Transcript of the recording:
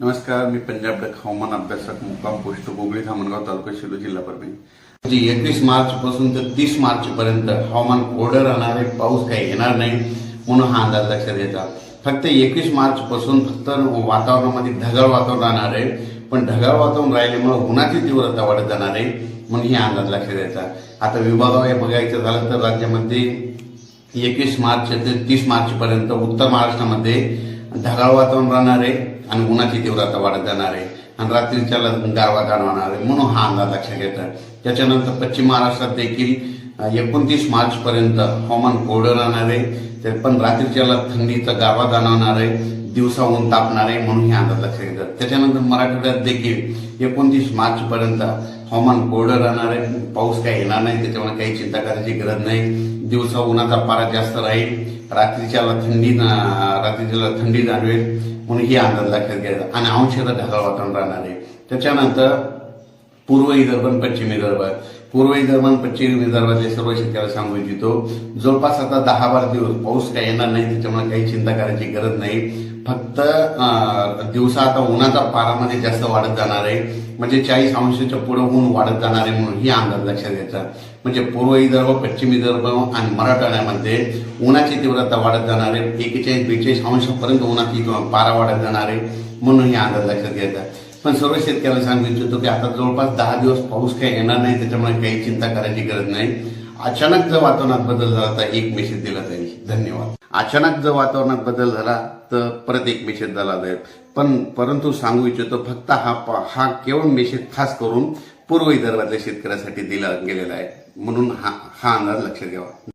नमस्कार मी पंजाब डक हवामान अभ्यासक मुक्काम पोस्ट गोगळी धामणगाव तालुका शिरू जिल्हा परभणी. जी एकवीस मार्च पासून तर तीस मार्च पर्यंत हवामान कोरडं राहणार आहे पाऊस काही येणार नाही म्हणून हा अंदाज लक्षात घ्यायचा फक्त एकवीस मार्च पासून फक्त वातावरणामध्ये ढगाळ वातावरण राहणार आहे पण ढगाळ वातावरण राहिल्यामुळे उन्हाची तीव्रता वाढत जाणार आहे म्हणून ही अंदाज लक्षात घ्यायचा आता विभागावर बघायचं झालं तर राज्यामध्ये एकवीस मार्च ते तीस मार्च पर्यंत उत्तर महाराष्ट्रामध्ये ढगाळ वातावरण राहणार आहे आणि उन्हाची तीव्रता वाढत जाणार आहे आणि रात्रीच्या गारवा जाणवणार आहे म्हणून हा अंदाज लक्षात घेतात त्याच्यानंतर पश्चिम महाराष्ट्रात देखील एकोणतीस मार्च पर्यंत हवामान कोरडं राहणार आहे तर पण रात्रीच्या थंडीचा गारवा जाणवणार आहे दिवसा ऊन तापणार आहे म्हणून हे अंदाज लक्षात घेतात त्याच्यानंतर मराठवाड्यात देखील एकोणतीस मार्च पर्यंत हवामान कोरडं राहणार आहे पाऊस काही येणार नाही त्याच्यामुळे काही चिंता करायची गरज नाही. दिवसा उन्हाचा पारा जास्त राहील रात्रीच्याला थंडी ना- रात्रीच्याला थंडी जाणवेल म्हणून ही अंदाज लक्षात घ्यायचा आणि अंशतः ढगाळ वातावरण राहणार आहे. त्याच्यानंतर पूर्व विदर्भ पश्चिम विदर्भ. पूर्व विदर्भ पश्चिम विदर्भातल्या सर्व शेतकऱ्याला सांगू इच्छितो जवळपास आता दहा बारा दिवस पाऊस काही येणार नाही त्याच्यामुळे काही चिंता करायची गरज नाही. फक्त दिवसा आता उन्हाचा पारामध्ये जास्त वाढत जाणार आहे. म्हणजे चाळीस अंशाच्या पुढे ऊन वाढत जाणार आहे म्हणून ही अंदाज लक्षात घ्यायचा. म्हणजे पूर्व विदर्भ पश्चिम विदर्भ आणि मराठवाड्यामध्ये उन्हाची तीव्रता वाढत जाणार आहे. एकेचाळीस बेचाळीस अंशापर्यंत उन्हाची पारा वाढत जाणार आहे म्हणून ही अंदाज लक्षात घ्यायचा. पण सर्व शेतकऱ्याला सांगू इच्छितो की आता जवळपास दहा दिवस पाऊस काही येणार नाही त्याच्यामुळे काही चिंता करायची गरज नाही. अचानक जर वातावरणात बदल झाला तर एक मेसेज दिला जाईल. धन्यवाद. अचानक जर वातावरणात बदल झाला तर परत एक मेसेज दिला जाईल. पण परंतु सांगू इच्छितो फक्त हा हा केवळ मेसेज खास करून पूर्व विदर्भातल्या शेतकऱ्यासाठी दिला गेलेला आहे. म्हणून हा हा अंदाज लक्षात घ्यावा.